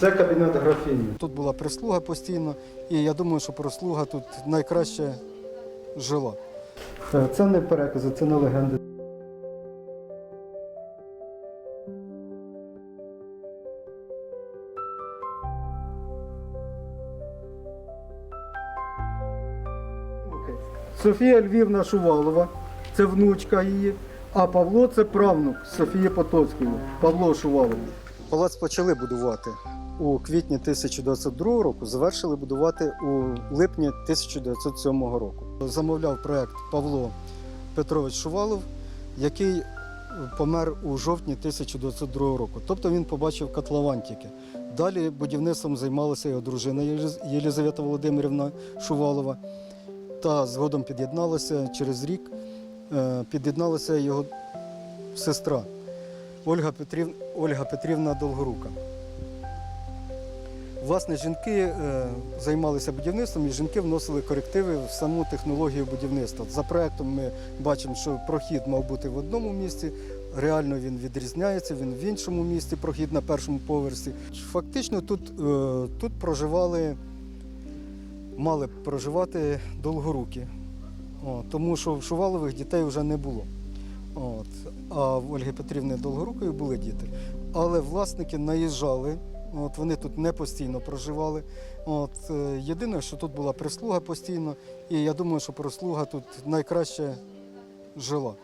Це кабінет графіні. Тут була прислуга постійно, і я думаю, що прислуга тут найкраще жила. Е, Це не перекази, це не легенди. Софія Львівна Шувалова, це внучка її, а Павло це правнук Софії Потоцької, Павло Шувалов. Палац почали будувати у квітні 1902 року, завершили будувати у липні 1907 року. Замовляв проект Павло Петрович Шувалов, який помер у жовтні 1902 року. Тобто він побачив котлован. Далі будівництвом займалася його дружина Єлізавета Володимирівна Шувалова. Та згодом під'єдналася через рік, е, під'єдналася його сестра Ольга, Петрів... Ольга Петрівна Долгорука. Власне, жінки е, займалися будівництвом і жінки вносили корективи в саму технологію будівництва. За проектом ми бачимо, що прохід мав бути в одному місці. Реально він відрізняється, він в іншому місці, прохід на першому поверсі. Фактично тут, е, тут проживали, мали б проживати долгоруки, О, тому що в Шувалових дітей вже не було. От. А в Ольги Петрівни Долгорукої були діти. Але власники наїжджали, от вони тут не постійно проживали. От, е, єдине, що тут була прислуга постійно, і я думаю, що прислуга тут найкраще жила.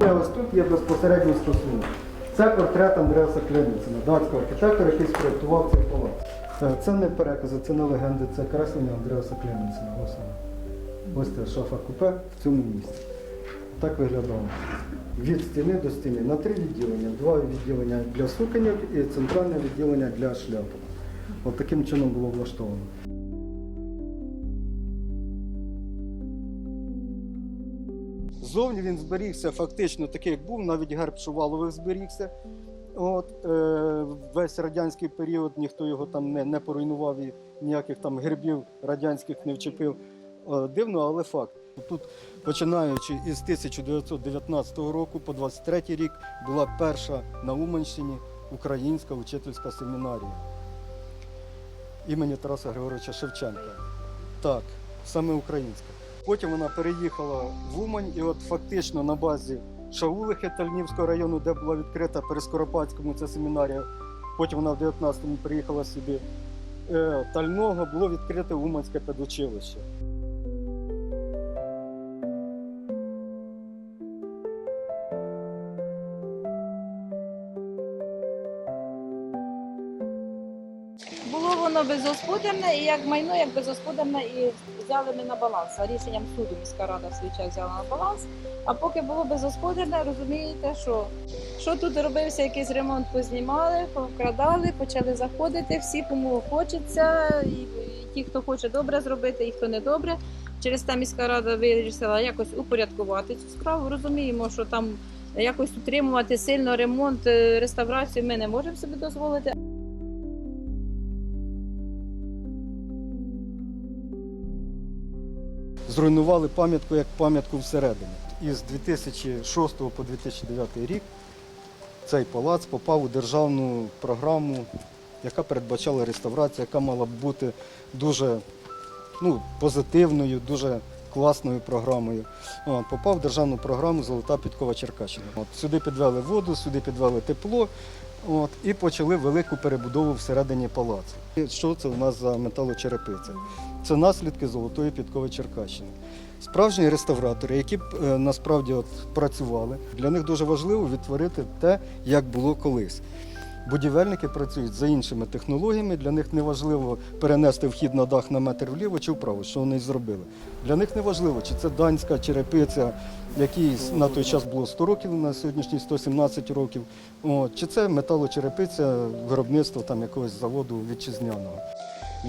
Ось тут є безпосередній стосунок. Це портрет Андреаса Клемінсена, датського архітектора, який спроєктував цей палац. Е, Це не перекази, це не легенди, це креслення Андреаса Клемінсена. Ось воно. Ось це шафа купе в цьому місці. Так виглядало. Від стіни до стіни на три відділення. Два відділення для сукенів і центральне відділення для шляпок. От таким чином було влаштовано. Зовні він зберігся фактично такий, як був, навіть герб Шувалових зберігся. От, е, весь радянський період ніхто його там не, не поруйнував і ніяких там гербів радянських не вчепив. Е, дивно, але факт. Тут, починаючи із 1919 року по 23 рік, була перша на Уманщині українська учительська семінарія імені Тараса Григоровича Шевченка. Так, саме українська. Потім вона переїхала в Умань, і от фактично на базі Шаулихи Тальнівського району, де була відкрита при Скоропадському ця семінарія. Потім вона в 19-му приїхала сюди. Е, Тального було відкрите Уманське педучилище. Було воно безгосподарне, і як майно, як безгосподарне, і взяли ми на баланс. За рішенням суду міська рада в свій час взяла на баланс. А поки було безгосподарне, розумієте, що, що тут робився якийсь ремонт, познімали, повкрадали, почали заходити. Всі, кому хочеться, і, і ті, хто хоче добре зробити, і хто не добре. Через те міська рада вирішила якось упорядкувати цю справу. Розуміємо, що там якось утримувати сильно ремонт, е, реставрацію ми не можемо собі дозволити. Зруйнували пам'ятку як пам'ятку всередині. Із 2006 по 2009 рік цей палац попав у державну програму, яка передбачала реставрацію, яка мала б бути дуже ну, позитивною, дуже класною програмою. Попав в державну програму Золота підкова Черкащина. От, сюди підвели воду, сюди підвели тепло от, і почали велику перебудову всередині палацу. І Що це у нас за металочерепиця? Це наслідки золотої підкови Черкащини. Справжні реставратори, які е, насправді от працювали, для них дуже важливо відтворити те, як було колись. будівельники працюють за іншими технологіями. Для них не важливо перенести вхід на дах на метр вліво чи вправо, що вони зробили. Для них не важливо, чи це данська черепиця, якій на той час було 100 років, на сьогоднішній 117 років. От, чи це металочерепиця виробництва там якогось заводу вітчизняного.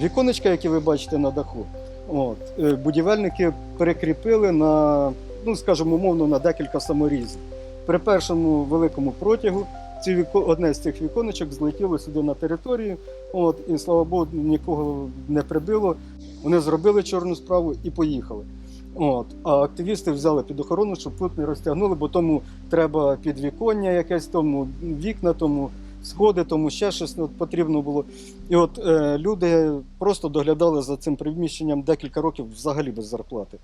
Віконечка, які ви бачите на даху, от, е, будівельники перекріпили на, ну скажімо, умовно, на декілька саморізів. При першому великому протягу ці віко... одне з цих віконечок злетіло сюди на територію, от, і слава Богу, нікого не прибило. Вони зробили чорну справу і поїхали. От. А активісти взяли під охорону, щоб тут не розтягнули, бо тому треба підвіконня якесь, тому вікна, тому сходи, тому ще щось от, потрібно було. І от е, люди просто доглядали за цим приміщенням декілька років взагалі без зарплати.